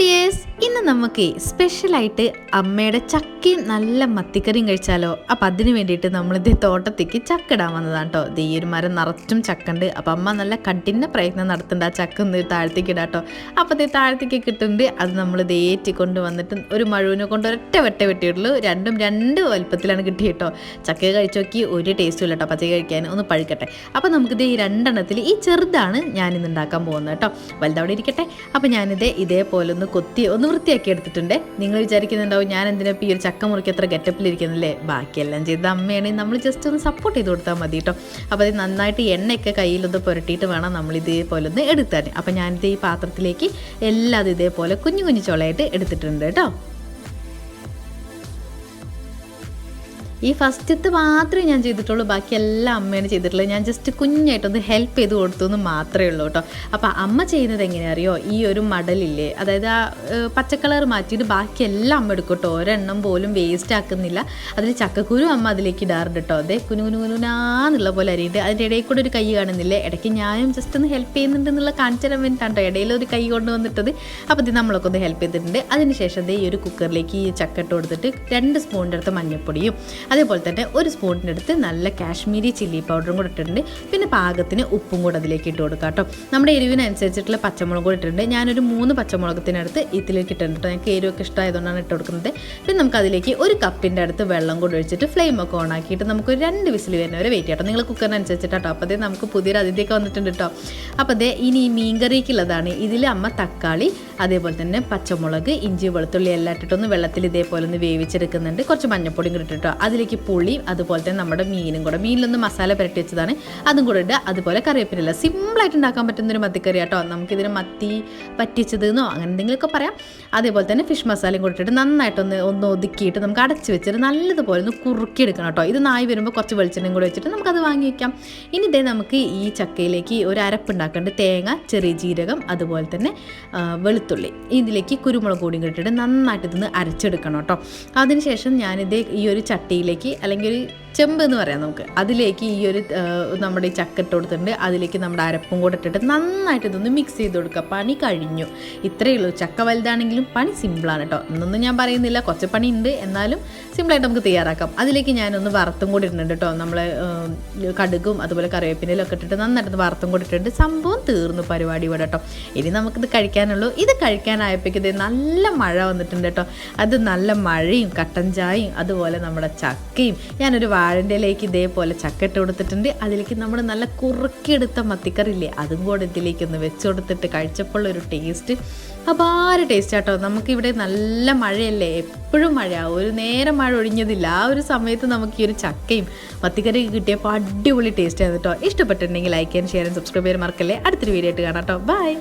Dears ഇന്ന് നമുക്ക് സ്പെഷ്യലായിട്ട് അമ്മയുടെ ചക്കയും നല്ല മത്തിക്കറിയും കഴിച്ചാലോ? അപ്പം അതിന് വേണ്ടിയിട്ട് നമ്മൾ നമ്മളിത് തോട്ടത്തേക്ക് ചക്ക ഇടാൻ വന്നതാണ് കേട്ടോ ഇത് ഈ ഒരു മരം നിറച്ചും ചക്ക ഉണ്ട് അപ്പം അമ്മ നല്ല കഠിന പ്രയത്നം നടത്തണ്ട ആ ചക്ക ഒന്ന് താഴത്തേക്ക് ഇടാം കേട്ടോ അപ്പം ഇത് താഴത്തേക്ക് കിട്ടുന്നുണ്ട് അത് നമ്മൾ ഇത് ഏറ്റി കൊണ്ട് വന്നിട്ട് ഒരു മഴുവിനെ കൊണ്ട് ഒരൊറ്റ വെട്ട വെട്ടിയിട്ടുള്ളൂ. രണ്ടും രണ്ട് വലുപ്പത്തിലാണ് കിട്ടിയത് കേട്ടോ ചക്ക കഴിച്ചു നോക്കി ഒരു ടേസ്റ്റും ഇല്ല കേട്ടോ പച്ചക്ക് കഴിക്കാൻ ഒന്ന് പഴുക്കട്ടെ. നമുക്ക് നമുക്കിത് ഈ രണ്ടെണ്ണത്തിൽ ഈ ചെറുതാണ് ഞാനിന്ന് ഉണ്ടാക്കാൻ പോകുന്നത് കേട്ടോ വലുതവിടെ ഇരിക്കട്ടെ. അപ്പം ഞാനിത് ഇതേപോലെ ഒന്ന് കൊത്തി ഒന്ന് വൃത്തിയാക്കി എടുത്തിട്ടുണ്ട്. നിങ്ങൾ വിചാരിക്കുന്നുണ്ടാവും ഞാൻ എന്തിനാ ഈ ഒരു ചക്ക മുറിക്ക് എത്ര ഗെറ്റപ്പിലിരിക്കുന്നില്ലേ ബാക്കിയെല്ലാം ചെയ്ത അമ്മയാണെങ്കിൽ നമ്മൾ ജസ്റ്റ് ഒന്ന് സപ്പോർട്ട് ചെയ്ത് കൊടുത്താൽ മതി കേട്ടോ അപ്പോൾ അത് നന്നായിട്ട് എണ്ണയൊക്കെ കയ്യിലൊന്ന് പുരട്ടിയിട്ട് വേണം നമ്മൾ ഇതേപോലെ ഒന്ന് എടുത്താൽ അപ്പോൾ ഞാനിത് ഈ പാത്രത്തിലേക്ക് എല്ലാം ഇതേപോലെ കുഞ്ഞു കുഞ്ഞു ചുളയായിട്ട് എടുത്തിട്ടുണ്ട് കേട്ടോ ഈ ഫസ്റ്റത്തെ മാത്രമേ ഞാൻ ചെയ്തിട്ടുള്ളൂ ബാക്കി എല്ലാം അമ്മയാണ് ചെയ്തിട്ടുള്ളത് ഞാൻ ജസ്റ്റ് കുഞ്ഞായിട്ടൊന്ന് ഹെൽപ്പ് ചെയ്ത് കൊടുത്തു എന്ന് മാത്രമേ ഉള്ളൂ കേട്ടോ. അപ്പോൾ അമ്മ ചെയ്യുന്നത് എങ്ങനെയാ അറിയോ? ഈ ഒരു മടലില്ലേ? അതായത് ആ പച്ചക്കളർ കളർ മാറ്റിയിട്ട് ബാക്കി എല്ലാം അമ്മ എടുക്കും കേട്ടോ. ഒരെണ്ണം പോലും വേസ്റ്റ് ആക്കുന്നില്ല. അതിൽ ചക്കക്കുരു അമ്മ അതിലേക്ക് ഇടാറുണ്ട് കേട്ടോ. അതെ കുനു കുനു കുനുനാന്നുള്ള പോലെ അരിയിട്ട് അതിന്റെ ഇടയിൽ കൂടെ ഒരു കൈ കാണുന്നില്ലേ? ഇടയ്ക്ക് ഞാനും ജസ്റ്റ് ഒന്ന് ഹെൽപ്പ് ചെയ്യുന്നുണ്ട് എന്നുള്ള കാണിച്ചു തരാൻ വേണ്ടിയിട്ടാണ് കേട്ടോ ഇടയിൽ ഒരു കൈ കൊണ്ട് വന്നിട്ടത്. അപ്പോൾ ഇത് നമ്മളൊക്കെ ഒന്ന് ഹെൽപ്പ് ചെയ്തിട്ടുണ്ട്. അതിനുശേഷം ഈ ഒരു കുക്കറിലേക്ക് ഈ ചക്കട്ട് കൊടുത്തിട്ട് രണ്ട് സ്പൂണിന്റെ അടുത്ത് മഞ്ഞൾപ്പൊടിയും അതേപോലെ തന്നെ ഒരു സ്പൂണിന്റെ അടുത്ത് നല്ല കാശ്മീരി ചില്ലി പൗഡറും കൂടെ ഇട്ടിട്ടുണ്ട്. പിന്നെ പാകത്തിന് ഉപ്പും കൂടെ അതിലേക്ക് ഇട്ട് കൊടുക്കാം കേട്ടോ. നമ്മുടെ എരിവിനനുസരിച്ചിട്ടുള്ള പച്ചമുളക് കൂടെ ഇട്ടിട്ടുണ്ട്. ഞാനൊരു മൂന്ന് പച്ചമുളകത്തിനടുത്ത് ഇതിലേക്ക് ഇട്ടിട്ടുണ്ട് കേട്ടോ. ഞങ്ങൾക്ക് എരിവൊക്കെ ഇഷ്ടമായതുകൊണ്ടാണ് ഇട്ട് കൊടുക്കുന്നത്. പിന്നെ നമുക്ക് അതിലേക്ക് ഒരു കപ്പിന്റെ അടുത്ത് വെള്ളം കൂടെ ഒഴിച്ചിട്ട് ഫ്ലെയിം ഒക്കെ ഓൺ ആക്കിയിട്ട് നമുക്ക് ഒരു രണ്ട് വിസിൽ വരുന്നവരെ വെയിറ്റ് ചെയ്യട്ടോ നിങ്ങൾ കുക്കറിനനുസരിച്ചിട്ടോ അപ്പോൾ അതേ നമുക്ക് പുതിയൊരു അതിഥിയൊക്കെ വന്നിട്ടുണ്ട് കേട്ടോ. അപ്പോൾ അതേ ഇനി മീൻകറിക്കുള്ളതാണ് ഇതിൽ അമ്മ തക്കാളി അതേപോലെ തന്നെ പച്ചമുളക് ഇഞ്ചി വെളുത്തുള്ളി എല്ലാം ഇട്ടിട്ടൊന്ന് വെള്ളത്തിൽ ഇതേപോലെ ഒന്ന് വേവിച്ചെടുക്കുന്നുണ്ട്. കുറച്ച് മഞ്ഞപ്പൊടിയും കൂടി ഇട്ടിട്ടോ അതിലേക്ക് പുളി അതുപോലെ തന്നെ നമ്മുടെ മീനും കൂടെ. മീനിലൊന്ന് മസാല പുരട്ടി വെച്ചതാണ്. അതും കൂടെ ഇടുക. അതുപോലെ കറിവേപ്പിനില്ല സിമ്പിളായിട്ട് ഉണ്ടാക്കാൻ പറ്റുന്ന ഒരു മത്തിക്കറി കേട്ടോ നമുക്കിതിന് മത്തി പറ്റിച്ചതെന്നോ അങ്ങനെ എന്തെങ്കിലുമൊക്കെ പറയാം. അതേപോലെ തന്നെ ഫിഷ് മസാലയും കൂടെ ഇട്ടിട്ട് നന്നായിട്ടൊന്ന് ഒന്ന് ഒതുക്കിയിട്ട് നമുക്ക് അടച്ച് വെച്ചിട്ട് നല്ലതുപോലെ ഒന്ന് കുറുക്കി എടുക്കണം കേട്ടോ. ഇത് നായി വരുമ്പോൾ കുറച്ച് വെളിച്ചെണ്ണയും കൂടെ വെച്ചിട്ട് നമുക്കത് വാങ്ങി വയ്ക്കാം ഇനി ഇതേ നമുക്ക് ഈ ചക്കയിലേക്ക് ഒരു അരപ്പ് ഉണ്ടാക്കേണ്ട തേങ്ങ ചെറിയ ജീരകം അതുപോലെ തന്നെ വെളുത്തുള്ളി. ഇതിലേക്ക് കുരുമുളക് കൂടി കിട്ടിയിട്ട് നന്നായിട്ട് ഇതൊന്ന് അരച്ചെടുക്കണം കേട്ടോ. അതിനുശേഷം ഞാനിത് ഈ ഒരു ചട്ടിയിലേക്ക് അല്ലെങ്കിൽ ഒരു ചെമ്പ് എന്ന് പറയാം നമുക്ക്. അതിലേക്ക് ഈ ഒരു നമ്മുടെ ഈ ചക്ക ഇട്ട് കൊടുത്തിട്ടുണ്ട് അതിലേക്ക് നമ്മുടെ അരപ്പും കൂടെ ഇട്ടിട്ട് നന്നായിട്ട് ഇതൊന്ന് മിക്സ് ചെയ്ത് കൊടുക്കുക. പണി കഴിഞ്ഞു. ഇത്രയേ ഉള്ളൂ. ചക്ക വലുതാണെങ്കിലും പണി സിമ്പിളാണ് കേട്ടോ എന്നൊന്നും ഞാൻ പറയുന്നില്ല. കുറച്ച് പണി ഉണ്ട്. എന്നാലും സിമ്പിളായിട്ട് നമുക്ക് തയ്യാറാക്കാം. അതിലേക്ക് ഞാനൊന്ന് വറുത്തും കൂടി ഇട്ടിട്ടുണ്ട് കേട്ടോ നമ്മൾ കടുകും അതുപോലെ കറിവേപ്പിനയിലും ഒക്കെ ഇട്ടിട്ട് നന്നായിട്ട് വറുത്തും കൂടി ഇട്ടിട്ട് സംഭവം തീർന്നു പരിപാടി ഇവിടെ കേട്ടോ ഇനി നമുക്കിത് കഴിക്കാനുള്ളൂ. ഇത് കഴിക്കാനായപ്പോഴേക്കും ഇത് നല്ല മഴ വന്നിട്ടുണ്ട് കേട്ടോ അത് നല്ല മഴയും കട്ടൻ ചായയും അതുപോലെ നമ്മുടെ ചക്കയും. ഞാനൊരു വാഴന്റെയിലേക്ക് ഇതേപോലെ ചക്കട്ട് കൊടുത്തിട്ടുണ്ട്. അതിലേക്ക് നമ്മൾ നല്ല കുറുക്കിയെടുത്ത മത്തിക്കറിയില്ലേ അതും കൂടെ ഇതിലേക്ക് ഒന്ന് വെച്ച് കൊടുത്തിട്ട് കഴിച്ചപ്പോൾ ഒരു ടേസ്റ്റ് അപാര ടേസ്റ്റ് ആട്ടോ. നമുക്കിവിടെ നല്ല മഴയല്ലേ? എപ്പോഴും മഴ ഒരു നേരം മഴ ഒഴിഞ്ഞതില്ല. ആ ഒരു സമയത്ത് നമുക്ക് ഈ ഒരു ചക്കയും മത്തിക്കറിയും കിട്ടിയപ്പോൾ അടിപൊളി ടേസ്റ്റ് ആയിരുന്നു കേട്ടോ ഇഷ്ടപ്പെട്ടിട്ടുണ്ടെങ്കിൽ ലൈക്ക് ചെയ്യാൻ ഷെയർ ആൻഡ് സബ്സ്ക്രൈബ് ചെയ്യാൻ മറക്കല്ലേ? അടുത്തൊരു വീഡിയോ ആയിട്ട് കാണാം കേട്ടോ ബൈ